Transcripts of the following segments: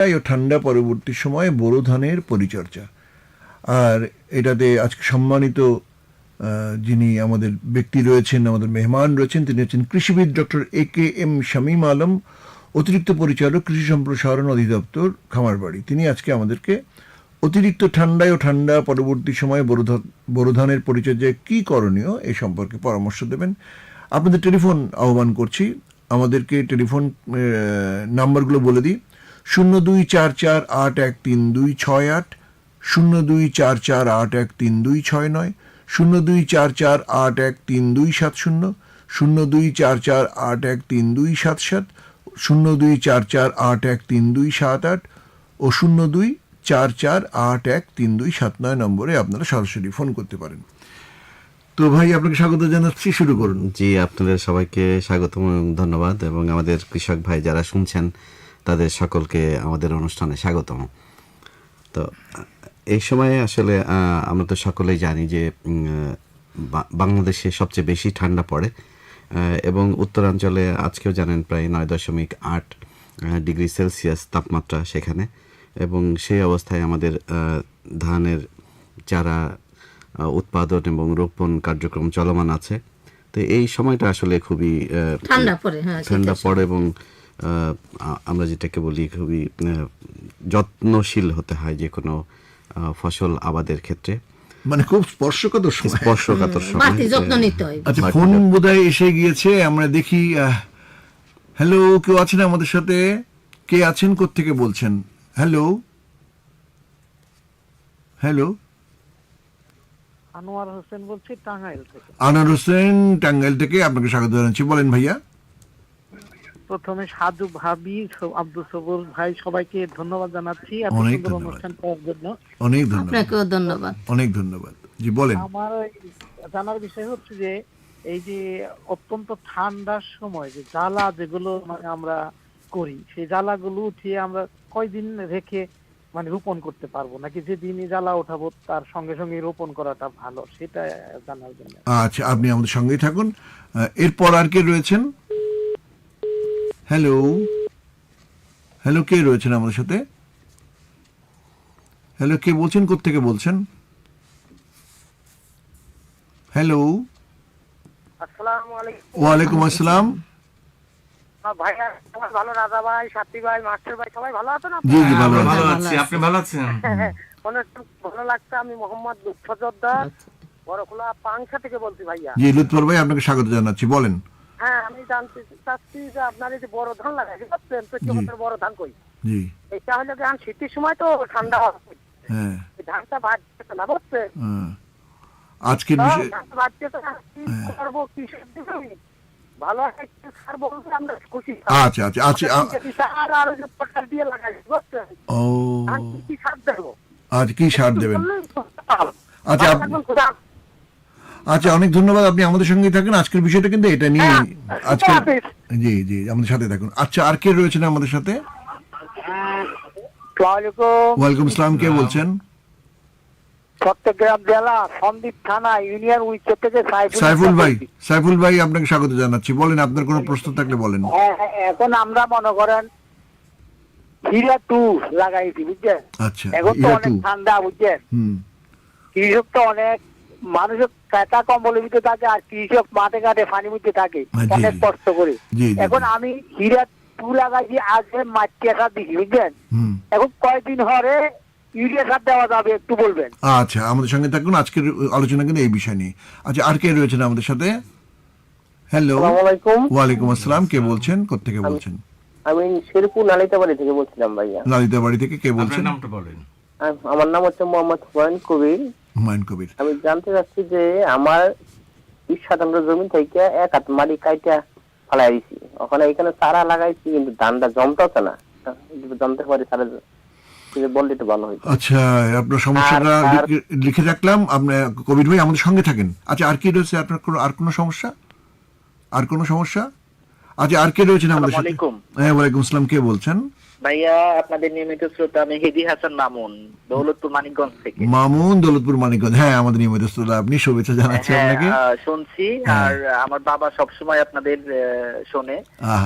ও ঠান্ডা পরবর্তী সময়ে বোরো ধানের পরিচর্যা। আর এটাতে আজকে সম্মানিত যিনি আমাদের ব্যক্তি রয়েছেন, আমাদের মেহমান রয়েছেন, তিনি হচ্ছেন কৃষিবিদ doctor A K M Shamim Alam, অতিরিক্ত পরিচালক কৃষি সম্প্রসারণ অধিদপ্তর খামারবাড়ি। তিনি আজকে আমাদেরকে অতিরিক্ত ঠান্ডায় ও ঠান্ডা পরবর্তী সময়ে বোরো ধানের পরিচর্যায় কী করণীয় এই সম্পর্কে পরামর্শ দেবেন। আপনাদের টেলিফোন আহ্বান করছি। আমাদেরকে টেলিফোন নাম্বারগুলো বলে দিই। শূন্য দুই চার চার আট এক তিন দুই ছয় আট, শূন্য দুই চার চার আট এক তিন দুই ছয় নয়, শূন্য দুই চার চার আট এক তিন দুই সাত শূন্য শূন্য দুই চার চার আট এক তিন দুই সাত সাত, শূন্য দুই চার চার আট এক তিন দুই সাত আট ও শূন্য দুই চার চার আট এক তিন দুই সাত নয় নম্বরে আপনারা সরাসরি ফোন করতে পারেন। তো ভাই, আপনাকে স্বাগত জানাচ্ছি। শুরু করুন। জি, আপনাদের সবাইকে স্বাগতম এবং ধন্যবাদ এবং আমাদের কৃষক ভাই যারা শুনছেন তাদের সকলকে আমাদের অনুষ্ঠানে স্বাগতম। তো এই সময়ে আসলে আমরা তো সকলেই জানি যে বাংলাদেশে সবচেয়ে বেশি ঠান্ডা পড়ে এবং উত্তরাঞ্চলে আজকেও জানেন প্রায় নয় দশমিক আট ডিগ্রি সেলসিয়াস তাপমাত্রা সেখানে এবং সেই অবস্থায় আমাদের ধানের চারা উৎপাদন এবং রোপণ কার্যক্রম চলমান আছে। তো এই সময়টা আসলে খুবই ঠান্ডা পড়ে, হ্যাঁ, ঠান্ডা পড়ে এবং আমরা যেটাকে বলি খুবই যত্নশীল হতে হয় যে কোনো ফসল আবাদের ক্ষেত্রে। মানে খুব স্পর্শকাতর সময়। স্পর্শকাতর সময়। যত্ন নিতে হয়। আচ্ছা ফোন বোধহয় এসে গিয়েছে আমরা দেখি হ্যালো কেউ আছেন আমাদের সাথে? কে আছেন? থেকে বলছেন? হ্যালো? হ্যালো? আনোয়ার হোসেন বলছি টাঙ্গাইল থেকে। আনার হোসেন টাঙ্গাইল থেকে আপনাকে স্বাগত জানাচ্ছি। বলেন ভাইয়া। প্রথমে সাধু ভাবি আব্দুল সবুর ভাই সবাইকে ধন্যবাদ জানাচ্ছি এত অনেক। অনুষ্ঠান করার জন্য। অনেক ধন্যবাদ। ধন্যবাদ। অনেক ধন্যবাদ। জি বলেন। আমার জানার বিষয় হচ্ছে যে এই যে অত্যন্ত ঠান্ডার সময় যে জ্বালা যেগুলো মানে আমরা করি সেই জ্বালাগুলো উঠিয়ে আমরা কয়দিন রেখে মানে রোপণ করতে পারব? নাকি যে দিনই জ্বালা উঠাবো তার সঙ্গে সঙ্গে রোপণ করাটা ভালো? সেটা জানার জন্য। আচ্ছা আপনি আমাদের সঙ্গেই থাকুন। এরপর আর কে রয়েছেন? হ্যালো হ্যালো কে রয়েছেন আমাদের সাথে? হ্যালো কে বলছেন? থেকে বলছেন? হ্যালো আসসালামু ওয়ালাইকুম আসসালাম। ভাইয়া ভালো রাজা ভাই ভাই মাস্টার ভাই সবাই ভালো আছেন জি জি ভালো আমরা ভালো আছি। আপনি ভালো আছেন? অনেক ভালো লাগছে আমি মোহাম্মদ বড়খোলা পাংশা থেকে বলছি ভাইয়া। জি লুৎফর ভাই আপনাকে স্বাগত জানাচ্ছি। বলেন। হ্যাঁ আমি জানতে চাচ্ছি যে আপনার এই যে বড় ধান লাগাই বুঝছেন চৈত্র বড় ধান কই? জি। এটা হলো ধান শীতের সময় তো ঠান্ডা হ্যাঁ। ধানটা বাড়ছে না বুঝছেন হ্যাঁ। আজকের বিষয় হ্যাঁ। করব কৃষক দিবি? ভালো একটা সার বলতে আমরা খুশি। আচ্ছা আচ্ছা আচ্ছা সার আর যে পটাশ দিয়ে লাগাই বুঝছেন? ও। কি কি সার দেবো? আজ কি সার দেবেন? আচ্ছা, আচ্ছা আচ্ছা অনেক ধন্যবাদ আপনি আমাদের সঙ্গেই থাকেন। আজকের বিষয়টা কিন্তু এটা নিয়ে হ্যাঁ, আজকে জি জি আমাদের সাথে থাকুন। আচ্ছা আর কে রয়েছেন আমাদের সাথে? ওয়ালাইকুম আসসালাম কে বলছেন? চট্টগ্রাম জেলা সন্দীপ থানা ইউনিয়ন উইচর থেকে সাইফুল ভাই সাইফুল ভাই আপনাকে স্বাগত জানাচ্ছি। বলেন আপনার কোনো প্রশ্ন থাকলে বলেন। হ্যাঁ, হ্যাঁ, এখন আমরা মনে করেন হিরা টু লাগাইছি বুঝছেন? আচ্ছা এখন তো অনেক ঠান্ডা বুঝছেন? হুম। কৃষক তো অনেক মানুষের কম্বলের ভিতরে থাকে আর কৃষক মাঠে ঘাটে পানি মধ্যে থাকে। হ্যাঁ, অনেক কষ্ট করে। এখন আমি হিরা টু লাগাইছি আগে মাটি সার দিছি বুঝছেন হুম। এখন কয়েকদিন হরে ইউরিয়া সার দেওয়া যাবে একটু বলবেন। আচ্ছা আমাদের সঙ্গে থাকুন আজকের আলোচনা কিন্তু এই বিষয় নিয়ে। আচ্ছা আর কে রয়েছেন আমাদের সাথে? হ্যালো আলাইকুম। ওয়ালাইকুম আসসালাম। কে বলছেন? কোথেকে বলছেন? আমি শেরপুর নালিতাবাড়ি থেকে বলছিলাম ভাইয়া। লালিতা বাড়ি থেকে কে বলছেন? নামটা বলেন। আমার নাম হচ্ছে মোহাম্মদ হুমায়ুন কবির। হুমায়ুন কবির। আমি জানতে চাচ্ছি যে আমার বিশ শতাংশ জমি থেকে এক হাত মাটি কাইটা ফেলাই দিছি। ওখানে এখানে চারা লাগাইছি কিন্তু ধানটা জমতেছে না। জমতে পারি হইতো। আচ্ছা আপনার সমস্যাটা লিখে- রাখলাম। আপনি কবির ভাই আমাদের সঙ্গে থাকেন। আচ্ছা আর কি রয়েছে? আপনার কোনো আর কোনো সমস্যা? আর কোনো সমস্যা? আচ্ছা আর কে রয়েছেন আমাদের সাথে? হ্যাঁ ওয়ালাইকুম আসসালাম কে বলছেন? ভাইয়া আপনাদের নিয়মিত শ্রোতা আমি হেদি হাসান মামুন দৌলতপুর মানিকগঞ্জ থেকে। মামুন দৌলতপুর মানিকগঞ্জ। হ্যাঁ আমাদের নিয়মিত শ্রোতা আপনি শুভেচ্ছা জানাচ্ছি হ্যাঁ আপনাকে। শুনছি হ্যাঁ। আর আমার বাবা সবসময় আপনাদের আহ, শোনে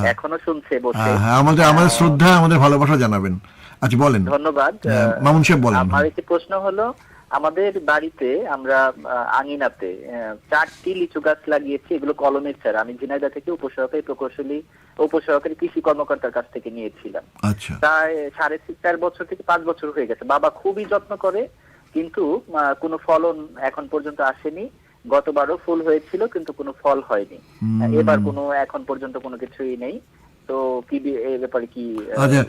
এখনও শুনছে বসে। আমাদের আমাদের শ্রদ্ধা আমাদের ভালোবাসা জানাবেন। আচ্ছা বলেন। ধন্যবাদ। হ্যাঁ, মামুন সাহেব বলেন। আমার একটি প্রশ্ন হলো আমাদের বাড়িতে আমরা আঙিনাতে চারটি লিচু গাছ লাগিয়েছি। এগুলো কলমের চারা। আমি ঝিনাইদা থেকে উপসহকারী প্রকৌশলী উপসহকারী কৃষি কর্মকর্তার কাছ থেকে নিয়েছিলাম। আচ্ছা। প্রায় সাড়ে তিন- চার বছর থেকে পাঁচ বছর হয়ে গেছে। বাবা খুবই যত্ন করে কিন্তু কোনো ফলন এখন পর্যন্ত আসেনি। গতবারও ফুল হয়েছিল কিন্তু কোনো ফল হয়নি। এবার কোনো এখন পর্যন্ত কোনো কিছুই নেই। তো কি বি- ব্যাপারে কি আচ্ছা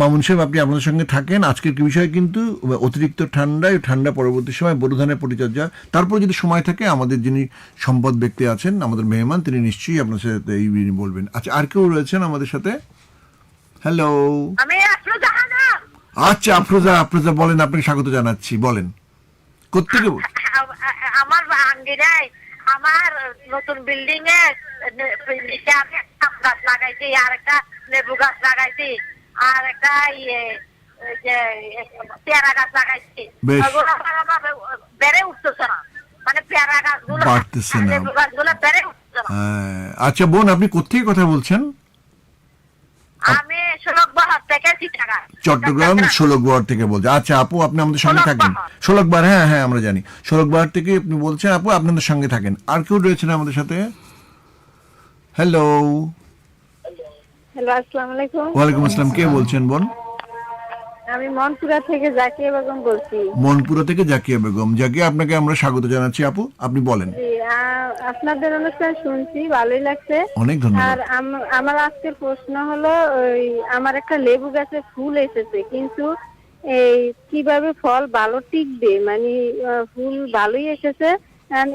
মামুন সাহেব আপনি আপনাদের সঙ্গে থাকেন। আজকের কি বিষয় কিন্তু অতিরিক্ত ঠান্ডায় ঠান্ডা পরবর্তী সময় বড় ধানের পরিচর্যা। তারপর যদি সময় থাকে আমাদের যিনি সম্পদ ব্যক্তি আছেন আমাদের মেহমান তিনি নিশ্চয়ই আপনার সাথে এই বলবেন। আচ্ছা আর কেউ রয়েছেন আমাদের সাথে? হ্যালো আমি আচ্ছা আফরোজা আফরোজা বলেন আপনাকে স্বাগত জানাচ্ছি বলেন। কোথেকে আমার আমার নতুন বিল্ডিং আমি একটা গাছ লাগাইছি আর একটা লেবু গাছ লাগাইছি আর একটা ইয়ে যে পেয়ারা গাছ লাগাইছি ওগুলো বেড়ে উঠতেছে না মানে পেয়ারা গাছগুলো বাড়তেছে না। লেবু গাছগুলো বেড়ে উঠতেছে না হ্যাঁ, আচ্ছা বোন আপনি কোথেকে কথা বলছেন? আমি থেকে চিটাগা চট্টগ্রাম ষোলকবার থেকে বলছে। আচ্ছা আপু আপনি আমাদের সঙ্গে থাকেন। ষোলকবাহার। ষোলকবার হ্যাঁ হ্যাঁ আমরা জানি। ষোলকবার থেকে আপনি বলছেন আপু আপনাদের সঙ্গে থাকেন। আর কেউ রয়েছেন আমাদের সাথে? হ্যালো হ্যালো আসসালামু আলাইকুম। ওয়ালাইকুম আসসালাম কে বলছেন বোন আমি মনপুরা থেকে জাকিয়া বেগম বলছি। মনপুরা থেকে জাকিয়া বেগম। জাকিয়া আপনাকে আমরা স্বাগত জানাচ্ছি আপু। আপনি বলেন। আপনাদের অনুষ্ঠান শুনছি ভালোই লাগছে। অনেক ধন্যবাদ। আর আম- আমার আজকের প্রশ্ন হলো ওই আমার একটা লেবু গাছে ফুল এসেছে কিন্তু এই কীভাবে ফল ভালো টিকবে? মানে ফুল ভালোই এসেছে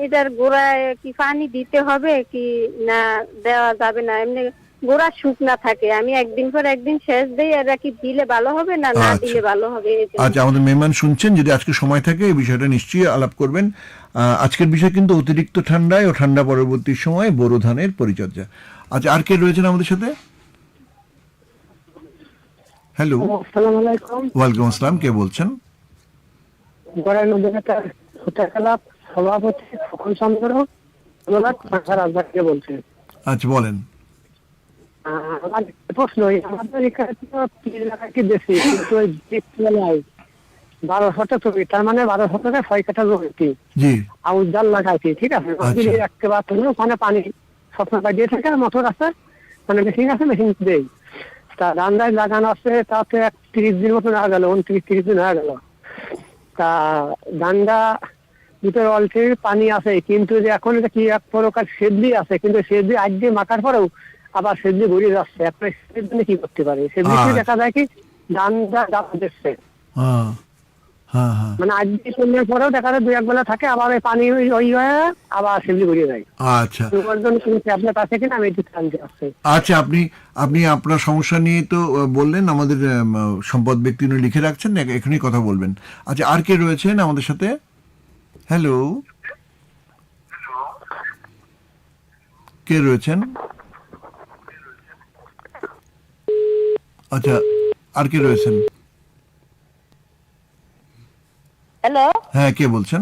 এটার গোড়ায় কি পানি দিতে হবে কি না দেওয়া যাবে না। এমনি গোড়া শুকনা থাকে। আমি একদিন পর একদিন সেচ দেই আর কি দিলে ভালো হবে না না আচ্ছা। দিলে ভালো হবে আচ্ছা আমাদের মেহমান শুনছেন যদি আজকে সময় থাকে এই বিষয়টা নিশ্চয়ই আলাপ করবেন। আজকের বিষয় কিন্তু অতিরিক্ত ঠান্ডায় ও ঠান্ডা পরবর্তী সময় বোরো ধানের পরিচর্যা। আচ্ছা আর কে রয়েছেন আমাদের সাথে? হ্যালো ওয়ালাইকুম আসসালাম কে বলছেন? সভাপতি ফখর চন্দ্র পাঁচা বলছে। আচ্ছা বলেন। আমার প্রশ্ন আমাদের এখানে বেশি কিন্তু ওই বারো শতক জমি তার মানে বারো শতকে ছয় কাঠা জমি জি। আউশ জাল লাগাইছি ঠিক আছে? আচ্ছা। না ওখানে পানি সবসময় দিয়ে থাকে মোটর আছে মানে মেশিন আছে মেশিন দেই তা রান্নায় লাগানো আছে তাতে এক তিরিশ দিন মতন হয়ে গেল উনত্রিশ তিরিশ দিন হয়ে গেল। তা গান্ডা ভিতরে অলরেডি পানি আছে কিন্তু যে এখন এটা কি এক প্রকার সেদ্রি আছে কিন্তু সেদ্রি আজ দিয়ে মাখার পরেও আবার সেদ্রি ঘুরে যাচ্ছে। সেদ্রি জন্য কি করতে পারে? আচ্ছা। দেখা যায় কি ধানটা দাম দিচ্ছে। হ্যাঁ হ্যাঁ হ্যাঁ। মানে আজ দিয়ে করলে পরেও দেখা যায় দুই এক বেলা থাকে আবার ওই পানি ওই হয়ে আবার ঘুরিয়ে যায়। আচ্ছা। তোমার জন্য আপনার কাছে কিনা আমি একটু জানতে আসছে আচ্ছা আপনি আপনি আপনার সমস্যা নিয়ে তো বললেন আমাদের সম্পদ ব্যক্তি লিখে রাখছেন এখনই কথা বলবেন। আচ্ছা আর কে রয়েছেন আমাদের সাথে? হ্যালো। কে রয়েছেন? আচ্ছা আর কে রয়েছেন? হ্যালো। হ্যাঁ কে বলছেন?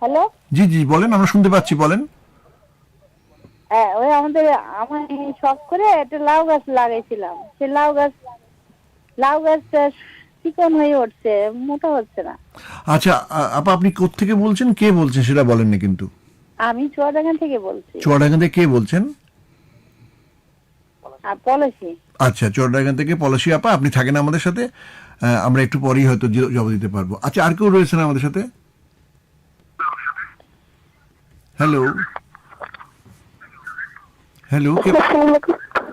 হ্যালো। জি জি বলেন আমরা শুনতে পাচ্ছি বলেন। হ্যাঁ ওই আমাদের আমি শখ করে একটা লাউ গাছ লাগাইছিলাম। সে লাউ গাছ লাউ গাছটা চিকন হয়ে উঠছে মোটা হচ্ছে না। আচ্ছা আপা আপনি কোত্থেকে বলছেন? কে বলছেন? সেটা বলেননি কিন্তু। আমি চুয়াডাঙ্গা থেকে বলছি। চুয়াডাঙ্গা থেকে কে বলছেন? পলিসি আচ্ছা চট্টগ্রাম থেকে পলাশি আপা আপনি থাকেন আমাদের সাথে। আমরা একটু পরেই হয়তো জবাব দিতে পারব। আচ্ছা আর কেউ রয়েছেন আমাদের সাথে? হ্যালো। হ্যালো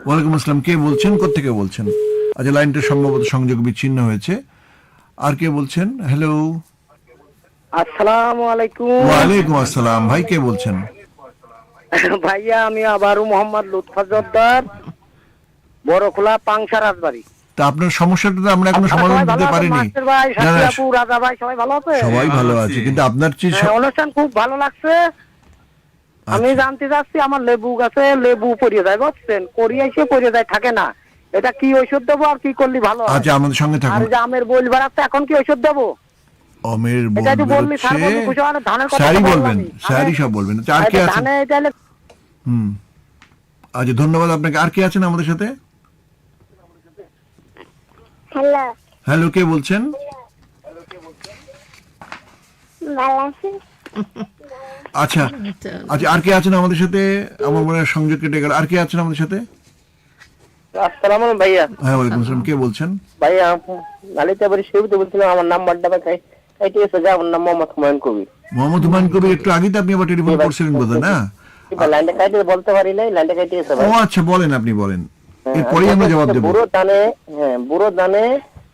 ওয়ালাইকুম আসসালাম। কে বলছেন? কোথেকে বলছেন? আচ্ছা লাইনটা সম্ভবত সংযোগ বিচ্ছিন্ন হয়েছে। আর কে বলছেন? হ্যালো। আসসালামু আলাইকুম। ওয়ালাইকুম আসসালাম। ভাই কে বলছেন? ভাইয়া আমি আবারও মোহাম্মদ লুৎফা জর্দার বড় খোলা পাংশা রাজবাড়ি। তা আপনার সমস্যাটা তো আমরা এখনও সমাধান দিতে পারিনি। ভাই? রাজা ভাই সবাই ভালো আছে? সবাই ভালো আছে কিন্তু আপনার চেয়ে হ্যাঁ, অনুষ্ঠান খুব ভালো লাগছে। আমি আচ্ছা। জানতে চাচ্ছি আমার লেবু গাছে লেবু পড়িয়ে যায় বুঝছেন? করিয়ে এসে পড়িয়ে যায় থাকে না। এটা কি ঔষধ দেবো আর কি করলে ভালো? আচ্ছা আমাদের সঙ্গে আর থাকুন। এই যে আমের বইল বাড়াচ্ছে এখন কি ঔষধ দেবো? অমের তো বলবেন ধানে- সব বলবেন। আচ্ছা, আর কে হলে হুম। আচ্ছা ধন্যবাদ আপনাকে। আর কে আছেন আমাদের সাথে? হ্যালো। হ্যালো কে বলছেন? আচ্ছা আচ্ছা। আর কে আছেন আমাদের সাথে? আমার মনে হয় সংযোগ কেটে গেল। আর কে আছেন আমাদের সাথে? আসসালামু আলাইকুম ভাইয়া। হ্যাঁ ওয়ালাইকুম আসসালাম। কে বলছেন? ভাইয়া লালিতা বাড়ি শুরুতে বলছিলাম আমার নাম্বারটা ভাই এসে যা আমার নাম মোহাম্মদ হুমায়ুন কবির। মোহাম্মদ হুমায়ুন কবির একটু আগে তো আপনি আবার টেলিফোন করছিলেন বোধ না? লাইনটা বলতে পারি নাই লাইনটা এসে ও আচ্ছা বলেন আপনি বলেন। এরপরেই আমরা জবাব দেবো। বুড়ো ধানে হ্যাঁ বুড়ো ধানে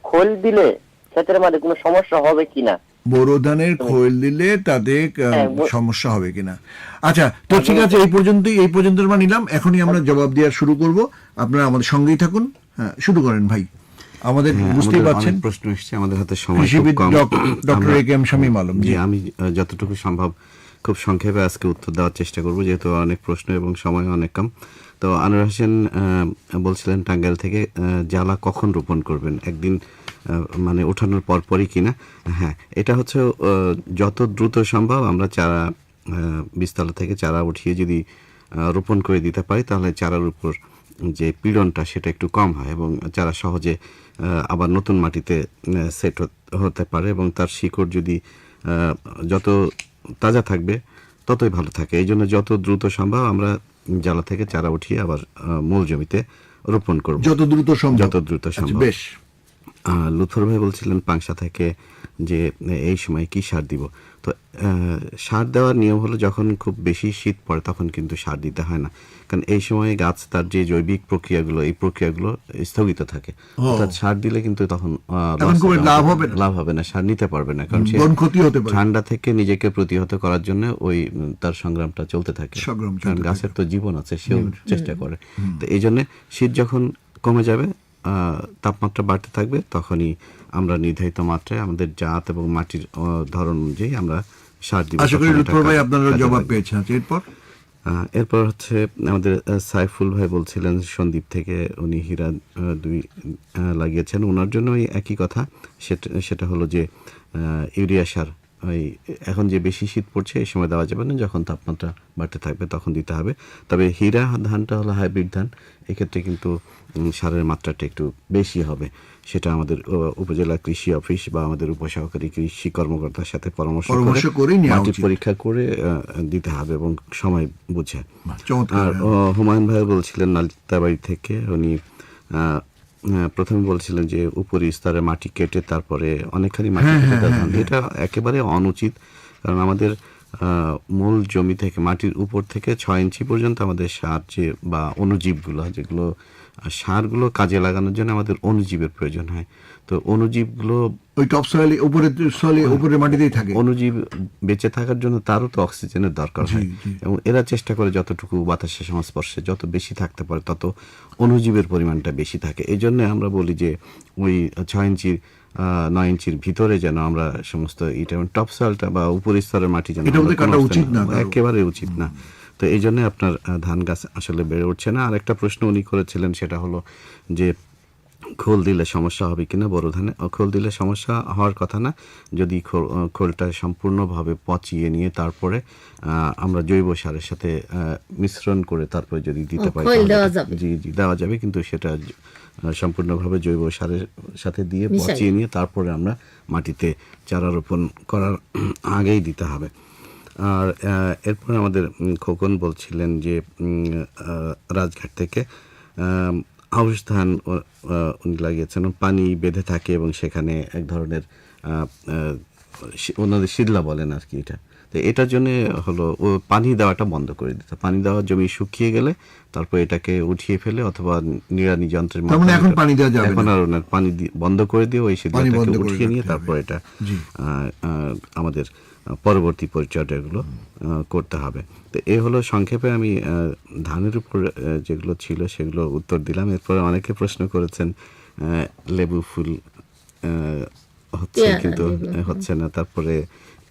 খোল দিলে ক্ষেতের কোনো সমস্যা হবে কিনা বোরো ধানের খোল দিলে তাদের আহ, হ্যাঁ, সমস্যা হবে কিনা আচ্ছা তো ঠিক আছে এই পর্যন্তই এই পর্যন্ত আমরা নিলাম। এখনই আমরা জবাব দেওয়া শুরু করব। আপনারা আমাদের সঙ্গেই থাকুন। হ্যাঁ শুরু করেন ভাই। আমাদের হ্যাঁ, বুঝতেই পারছেন? প্রশ্ন এসেছে আমাদের হাতে সময় খুব কম। Doctor A K M Shamim Alam ji. আমি যতটুকু সম্ভব খুব সংক্ষেপে আজকে উত্তর দেওয়ার চেষ্টা করব যেহেতু অনেক প্রশ্ন এবং সময় অনেক কম। তো আনোয়ার হোসেন বলছিলেন টাঙ্গাইল থেকে জ্বালা কখন রোপণ করবেন? একদিন মানে ওঠানোর পর পরই কিনা হ্যাঁ এটা হচ্ছে যত দ্রুত সম্ভব আমরা চারা বীজতলা থেকে চারা উঠিয়ে যদি রোপণ করে দিতে পারি তাহলে চারার উপর যে পীড়নটা সেটা একটু কম হয় এবং যারা সহজে আবার নতুন মাটিতে সেট হতে পারে এবং তার শিকড় যদি যত তাজা থাকবে ততই ভালো থাকে। এই জন্য যত দ্রুত সম্ভব আমরা জ্বালা থেকে চারা উঠিয়ে আবার মূল জমিতে রোপণ করব। যত দ্রুত সম্ভব। যত দ্রুত আচ্ছা, সম্ভব। বেশ। লুৎফর ভাই বলছিলেন পাংশা থেকে যে এই সময় কি সার দিব? তো সার দেওয়ার নিয়ম হলো যখন খুব বেশি শীত পড়ে তখন কিন্তু সার দিতে হয় না। কারণ এই সময় গাছ তার যে জৈবিক প্রক্রিয়াগুলো এই প্রক্রিয়াগুলো স্থগিত থাকে। অর্থাৎ সার দিলে কিন্তু তখন লাভ হবে না। লাভ হবে না সার নিতে পারবে না। কারণ ক্ষতি হতে পারে। ঠান্ডা থেকে নিজেকে প্রতিহত করার জন্য ওই তার সংগ্রামটা চলতে থাকে। কারণ গাছের তো জীবন আছে সেও চেষ্টা করে। তো এই জন্য শীত যখন কমে যাবে তাপমাত্রা বাড়তে থাকবে তখনই আমরা নির্ধারিত মাত্রায় আমাদের জাত এবং মাটির ধরন অনুযায়ী আমরা সার দিব আশা করি ভাই আপনারা জবাব। পেয়েছেন। আচ্ছা, এরপর? এরপর হচ্ছে আমাদের সাইফুল ভাই বলছিলেন সন্দীপ থেকে উনি হীরা দুই লাগিয়েছেন। ওনার জন্য একই কথা সেটা সেটা হলো যে ইউরিয়া সার ওই এখন যে বেশি শীত পড়ছে এই সময় দেওয়া যাবে না। যখন তাপমাত্রা বাড়তে থাকবে তখন দিতে হবে। তবে হীরা ধানটা হলো হাইব্রিড ধান। এক্ষেত্রে কিন্তু সারের মাত্রাটা একটু বেশি হবে। সেটা আমাদের উপজেলা কৃষি অফিস বা আমাদের উপসহকারী কৃষি কর্মকর্তার সাথে পরামর্শ পরামর্শ করে মাটি পরীক্ষা করে দিতে হবে এবং সময় বুঝে। আর হুমায়ুন ভাই বলছিলেন নালিতাবাড়ি থেকে। উনি প্রথমে বলছিলেন যে উপরি স্তরে মাটি কেটে তারপরে অনেকখানি মাটি হ্যাঁ, কেটে দেওয়া ধান। এটা একেবারে অনুচিত কারণ আমাদের আহ, মূল জমি থেকে মাটির উপর থেকে ছয় ইঞ্চি পর্যন্ত আমাদের সার যে বা অনুজীবগুলো যেগুলো আহ, সারগুলো কাজে লাগানোর জন্য আমাদের অনুজীবের প্রয়োজন হয়। তো অনুজীবগুলো ওই টপ সয়েলে উপরে সয়েলে উপরে মাটিতেই থাকে। অনুজীব বেঁচে থাকার জন্য তারও তো অক্সিজেনের দরকার হয়। এবং এরা চেষ্টা করে যতটুকু বাতাসের সংস্পর্শে যত বেশি থাকতে পারে তত অনুজীবের পরিমাণটা বেশি থাকে। এই জন্য আমরা বলি যে ওই ছয় ইঞ্চির নয় ইঞ্চির ভিতরে যেন আমরা সমস্ত এটা টপ সয়েলটা বা উপরি স্তরের মাটি যেন একেবারে উচিত না। তো এই জন্য আপনার ধান গাছ আসলে বেড়ে উঠছে না। আর একটা প্রশ্ন উনি করেছিলেন সেটা হলো যে খোল দিলে সমস্যা হবে কিনা বড় ধানে? খোল দিলে সমস্যা হওয়ার কথা না। যদি খোল- খোলটা সম্পূর্ণভাবে পচিয়ে নিয়ে তারপরে আমরা জৈব সারের সাথে মিশ্রণ করে তারপরে যদি দিতে পারি। জি জি দেওয়া যাবে। কিন্তু সেটা সম্পূর্ণভাবে জৈব সারের সাথে দিয়ে পচিয়ে নিয়ে তারপরে আমরা মাটিতে চারা রোপণ করার আগেই দিতে হবে। আর এরপর আমাদের খোকন বলছিলেন যে রাজঘাট থেকে আউশ ধান উনি লাগিয়েছেন। পানি বেঁধে থাকে এবং সেখানে এক ধরনের ওনাদের শীতলা বলেন আর কি এটা। তো এটার জন্য হলো ও পানি দেওয়াটা বন্ধ করে দিতে। পানি দেওয়া জমি শুকিয়ে গেলে তারপর এটাকে উঠিয়ে ফেলে অথবা নিড়ানি যন্ত্রের মানে মাধ্যমে এখন পানি দেওয়া যাবে এখন আর ওনার পানি বন্ধ করে দিয়ে ওই করে উঠিয়ে নিয়ে তারপর এটা আমাদের পরবর্তী পরিচর্যাগুলো করতে হবে। তো এ হলো সংক্ষেপে আমি ধানের উপর যেগুলো ছিল সেগুলো উত্তর দিলাম। এরপরে অনেকে প্রশ্ন করেছেন লেবু ফুল হচ্ছে কিন্তু হচ্ছে না তারপরে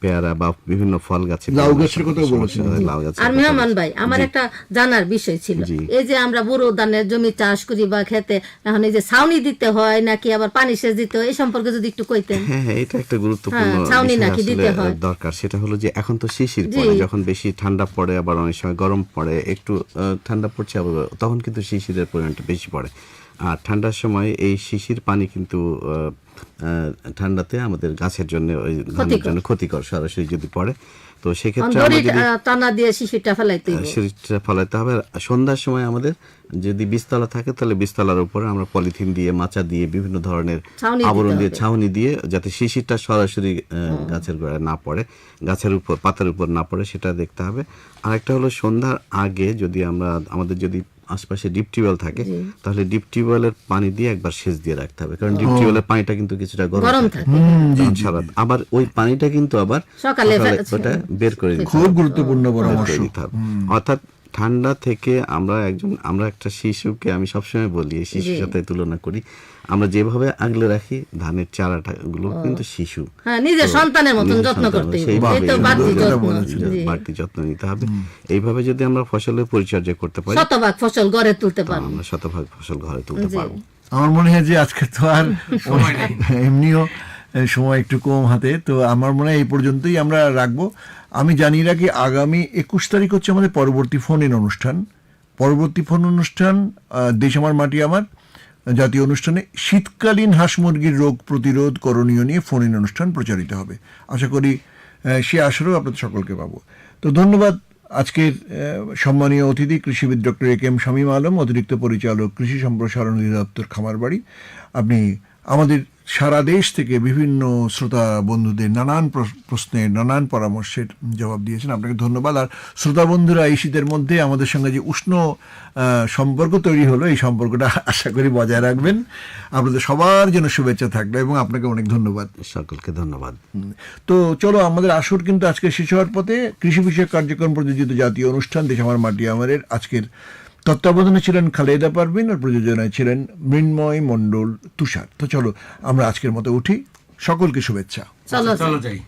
পেয়ারা বা বিভিন্ন ফল গাছে লাউ গাছের সমস্যা বলেছেন। লাউ গাছের আর মেহমান ভাই আমার একটা জানার বিষয় ছিল। এই যে আমরা বুড়ো ধানের জমি চাষ করি বা খেতে এখন এই যে ছাউনি দিতে হয় নাকি আবার পানি সেচ দিতে হয় এই সম্পর্কে যদি একটু কইতেন। হ্যাঁ হ্যাঁ এটা একটা গুরুত্বপূর্ণ হ্যাঁ, ছাউনি নাকি দিতে হয়? দরকার। সেটা হলো যে এখন তো শিশির। পড়ে যখন বেশি ঠান্ডা পড়ে আবার অনেক সময় গরম পড়ে একটু ঠান্ডা পড়ছে আবার তখন কিন্তু শিশিরের পরিমাণটা বেশি পড়ে। আর ঠান্ডার সময় এই শিশির পানি কিন্তু ঠান্ডাতে আমাদের গাছের জন্য ওই ধানের ক্ষতিকর। জন্য ক্ষতিকর। সরাসরি যদি পড়ে। তো সেক্ষেত্রে টানা দিয়ে শিশিরটা ফেলাইতে হইব। শরীরটা হবে। সন্ধ্যার সময় আমাদের যদি বীজতলা থাকে তাহলে বীজতলার উপরে আমরা পলিথিন দিয়ে মাচা দিয়ে বিভিন্ন ধরনের আবরণ দিয়ে ছাউনি দিয়ে যাতে শিশিরটা সরাসরি গাছের গোড়ায় না পড়ে গাছের উপর পাতার উপর না পড়ে সেটা দেখতে হবে। আরেকটা হলো সন্ধ্যার আগে যদি আমরা আমাদের যদি আশপাশে ডিপ টিউবওয়েল থাকে তাহলে ডিপ টিউবওয়েলের পানি দিয়ে একবার সেচ দিয়ে রাখতে হবে। কারণ ডিপ টিউবওয়েলের পানিটা কিন্তু কিছুটা গরম গরম থাকে। সারা আবার ওই পানিটা কিন্তু আবার সকালে বের করে দিতে খুব গুরুত্বপূর্ণ পরামর্শ। হবে। অর্থাৎ ঠান্ডা থেকে আমরা একজন আমরা একটা শিশুকে আমি সবসময় বলি এই শিশুর সাথে তুলনা করি আমরা যেভাবে আগলে রাখি ধানের চারাটা গুলো কিন্তু শিশু। হ্যাঁ নিজের সন্তানের মতন যত্ন করতে বাড়তি যত্ন। বাড়তি নিতে হবে এইভাবে যদি আমরা ফসলের পরিচর্যা করতে পারি শতভাগ ফসল গড়ে তুলতে পারব। আমরা শতভাগ ফসল ঘরে তুলতে পারব। আমার মনে হয় যে আজকে তো আর এমনিও সময় একটু কম হাতে তো আমার মনে হয় এই পর্যন্তই আমরা রাখব। আমি জানিয়ে রাখি আগামী একুশ তারিখ হচ্ছে আমাদের পরবর্তী ফোন ইন অনুষ্ঠান। পরবর্তী ফোন অনুষ্ঠান দেশ আমার মাটি আমার, জাতীয় অনুষ্ঠানে শীতকালীন হাঁস মুরগির রোগ প্রতিরোধ করণীয় নিয়ে ফোন ইন অনুষ্ঠান প্রচারিত হবে। আশা করি সে আসরেও আপনাদের সকলকে পাবো। তো ধন্যবাদ আজকের সম্মানীয় অতিথি, কৃষিবিদ doctor A M Shamim Alam, অতিরিক্ত পরিচালক, কৃষি সম্প্রসারণ অধিদপ্তর খামারবাড়ি। আপনি আমাদের সারা দেশ থেকে বিভিন্ন শ্রোতা বন্ধুদের নানান প্রশ- প্রশ্নের নানান পরামর্শের জবাব দিয়েছেন। আপনাকে ধন্যবাদ। আর শ্রোতা বন্ধুরা এই শীতের মধ্যে আমাদের সঙ্গে যে উষ্ণ সম্পর্ক তৈরি হলো এই সম্পর্কটা আশা করি বজায় রাখবেন। আপনাদের সবার জন্য শুভেচ্ছা থাকল এবং আপনাকে অনেক ধন্যবাদ। সকলকে ধন্যবাদ। তো চলো আমাদের আসর কিন্তু আজকে শেষ হওয়ার পথে কৃষি বিষয়ক কার্যক্রম প্রযোজিত জাতীয় অনুষ্ঠান দেশ আমার মাটি আমারের আজকের তত্ত্বাবধানে ছিলেন খালেদা পারভিন আর প্রযোজনায় ছিলেন মৃন্ময় মণ্ডল তুষার। তো চলো আমরা আজকের মতো উঠি। সকলকে শুভেচ্ছা। চলো যাই।